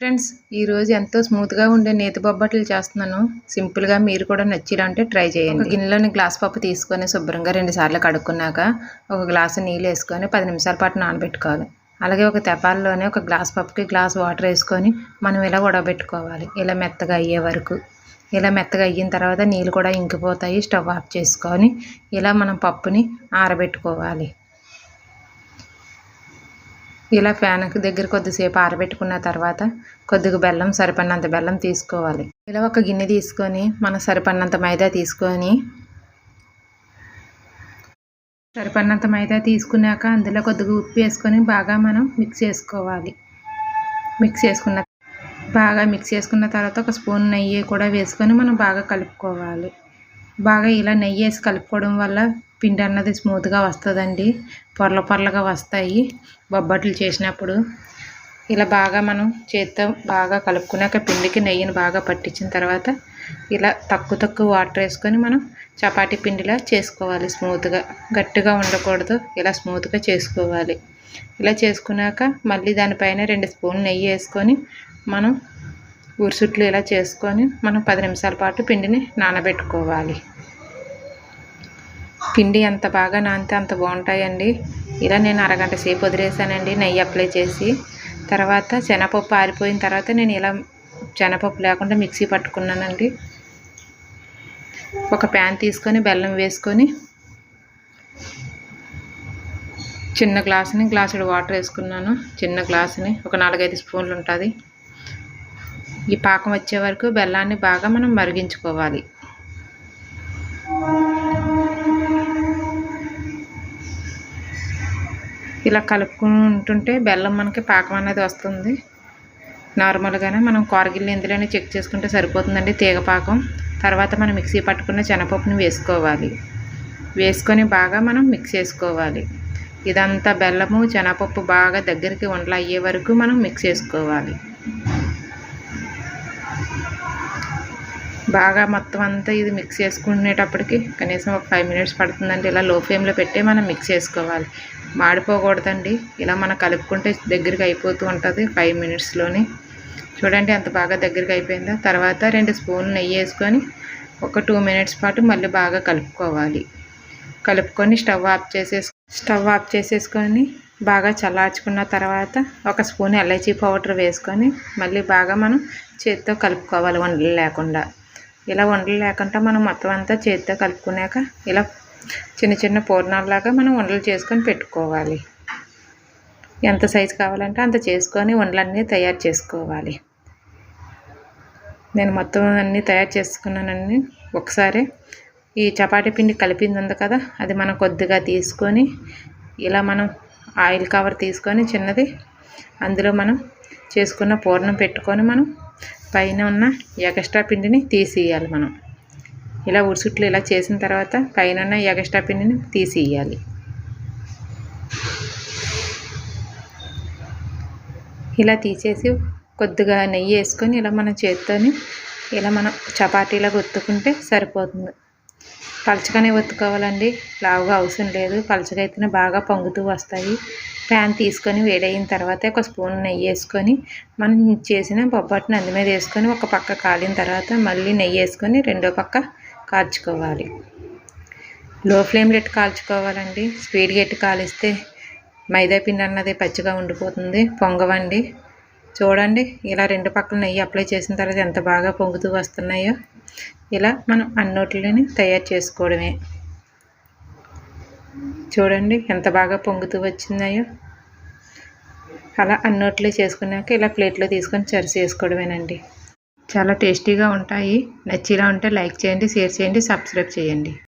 Friends ఈరోజు ఎంతో స్మూత్గా ఉండే నేతి బొబ్బట్లు చేస్తున్నాను. సింపుల్గా మీరు కూడా నచ్చిరంటే ట్రై చేయండి. గిన్నెలోని గ్లాస్ పప్పు తీసుకొని శుభ్రంగా రెండు సార్లు కడుక్కున్నాక ఒక గ్లాసు నీళ్ళు వేసుకొని పది నిమిషాల పాటు నానబెట్టుకోవాలి. అలాగే ఒక తెపాల్లోనే ఒక గ్లాస్ పప్పుకి గ్లాస్ వాటర్ వేసుకొని మనం ఇలా ఉడబెట్టుకోవాలి ఇలా మెత్తగా అయ్యే వరకు. ఇలా మెత్తగా అయిన తర్వాత నీళ్ళు కూడా ఇంకిపోతాయి. స్టవ్ ఆఫ్ చేసుకొని ఇలా మనం పప్పుని ఆరబెట్టుకోవాలి. ఇలా ఫ్యాన్కి దగ్గర కొద్దిసేపు ఆరబెట్టుకున్న తర్వాత కొద్దిగా బెల్లం సరిపడినంత బెల్లం తీసుకోవాలి. ఇలా ఒక గిన్నె తీసుకొని మన సరిపడినంత మైదా తీసుకొని సరిపడినంత మైదా తీసుకున్నాక అందులో కొద్దిగా ఉప్పు వేసుకొని బాగా మనం మిక్స్ చేసుకోవాలి. మిక్స్ చేసుకున్న బాగా మిక్స్ చేసుకున్న తర్వాత ఒక స్పూన్ నెయ్యి కూడా వేసుకొని మనం బాగా కలుపుకోవాలి. బాగా ఇలా నెయ్యి వేసి కలుపుకోవడం వల్ల పిండి అన్నది స్మూత్గా వస్తుందండి. పొరల పొరలుగా వస్తాయి బొబ్బట్లు చేసినప్పుడు. ఇలా బాగా మనం చేత్తో బాగా కలుపుకున్నాక పిండికి నెయ్యిని బాగా పట్టించిన తర్వాత ఇలా తక్కువ తక్కువ వాటర్ వేసుకొని మనం చపాతీ పిండిలా చేసుకోవాలి స్మూత్గా గట్టిగా ఉండకూడదు ఇలా స్మూత్గా చేసుకోవాలి. ఇలా చేసుకున్నాక మళ్ళీ దానిపైన రెండు స్పూన్లు నెయ్యి వేసుకొని మనం ఉరుసుట్లు ఇలా చేసుకొని మనం పది నిమిషాల పాటు పిండిని నానబెట్టుకోవాలి. పిండి ఎంత బాగా నానితే అంత బాగుంటాయండి. ఇలా నేను అరగంట సేపు వదిలేసానండి నెయ్యి అప్లై చేసి. తర్వాత శనగపప్పు ఆరిపోయిన తర్వాత నేను ఇలా శనగపప్పు లేకుండా మిక్సీ పట్టుకున్నానండి. ఒక ప్యాన్ తీసుకొని బెల్లం వేసుకొని చిన్న గ్లాసుని గ్లాసుడు వాటర్ వేసుకున్నాను. చిన్న గ్లాసుని ఒక నాలుగైదు స్పూన్లు ఉంటుంది. ఈ పాకం వచ్చే వరకు బెల్లాన్ని బాగా మనం మరిగించుకోవాలి. ఇలా కలుపుకుంటుంటే బెల్లం మనకి పాకం అనేది వస్తుంది. నార్మల్గానే మనం కూరగిల్లు ఎందులోనే చెక్ చేసుకుంటే సరిపోతుందండి తీగ పాకం. తర్వాత మనం మిక్సీ పట్టుకున్న శనగపప్పుని వేసుకోవాలి. వేసుకొని బాగా మనం మిక్స్ చేసుకోవాలి. ఇదంతా బెల్లము శనగపప్పు బాగా దగ్గరికి ఉండలు అయ్యే వరకు మనం మిక్స్ చేసుకోవాలి. బాగా మొత్తం అంతా ఇది మిక్స్ చేసుకునేటప్పటికి కనీసం ఒక ఫైవ్ మినిట్స్ పడుతుందండి. ఇలా లో ఫ్లేమ్లో పెట్టి మనం మిక్స్ చేసుకోవాలి. మాడిపోకూడదండి. ఇలా మనం కలుపుకుంటే దగ్గరికి అయిపోతూ ఉంటుంది ఫైవ్ మినిట్స్లోనే చూడండి అంత బాగా దగ్గరికి అయిపోయిందా? తర్వాత రెండు స్పూన్లు నెయ్యి వేసుకొని ఒక టూ మినిట్స్ పాటు మళ్ళీ బాగా కలుపుకోవాలి. కలుపుకొని స్టవ్ ఆఫ్ చేసేసు స్టవ్ ఆఫ్ చేసేసుకొని బాగా చల్లార్చుకున్న తర్వాత ఒక స్పూన్ ఎలైచీ పౌడర్ వేసుకొని మళ్ళీ బాగా మనం చేతితో కలుపుకోవాలి వండలు లేకుండా. ఇలా వండలు లేకుండా మనం మొత్తం అంతా చేతితో కలుపుకున్నాక ఇలా చిన్న చిన్న పూర్ణాలలాగా మనం వండలు చేసుకొని పెట్టుకోవాలి. ఎంత సైజు కావాలంటే అంత చేసుకొని వండలన్నీ తయారు చేసుకోవాలి. నేను మొత్తం అన్నీ తయారు చేసుకున్నానండి ఒకసారి ఈ చపాతీ పిండి కలిపింది ఉంది కదా అది మనం కొద్దిగా తీసుకొని ఇలా మనం ఆయిల్ కవర్ తీసుకొని చిన్నది అందులో మనం చేసుకున్న పూర్ణం పెట్టుకొని మనం పైన ఉన్న ఎగస్ట్రా పిండిని తీసేయాలి మనం. ఇలా ఉడిసుట్లు ఇలా చేసిన తర్వాత పైన ఉన్న ఎగస్ట్రా పిండిని తీసేయాలి. ఇలా తీసేసి కొద్దిగా నెయ్యి వేసుకొని ఇలా మన చేత్తోని ఇలా మనం చపాతీలా ఒత్తుకుంటే సరిపోతుంది. పలచగానే ఒత్తుకోవాలండి లావుగా అవసరం లేదు. పలచగా అయితేనే బాగా పొంగుతూ వస్తాయి. ప్యాన్ తీసుకొని వేడయిన తర్వాత ఒక స్పూన్ నెయ్యి వేసుకొని మనం చేసిన బొబ్బట్టుని అందు మీద వేసుకొని ఒక పక్క కాలిన తర్వాత మళ్ళీ నెయ్యి వేసుకొని రెండో పక్క కాల్చుకోవాలి. లో ఫ్లేమ్లో ఎట్టు కాల్చుకోవాలండి? స్పీడ్గా ఎట్టు కాలిస్తే మైదా పిండి అన్నది పచ్చిగా ఉండిపోతుంది. పొంగవండి. చూడండి ఇలా రెండు పక్కల నెయ్యి అప్లై చేసిన తర్వాత ఎంత బాగా పొంగుతూ వస్తున్నాయో. ఇలా మనం అన్నోట్లని తయారు చేసుకోవడమే. చూడండి ఎంత బాగా పొంగుతూ వచ్చినాయో అలా అన్నోట్లు చేసుకున్నాక ఇలా ప్లేట్లో తీసుకొని చరిసి చేసుకోవడమేనండి. చాలా టేస్టీగా ఉంటాయి. నచ్చిలా ఉంటే లైక్ చేయండి షేర్ చేయండి సబ్స్క్రైబ్ చేయండి.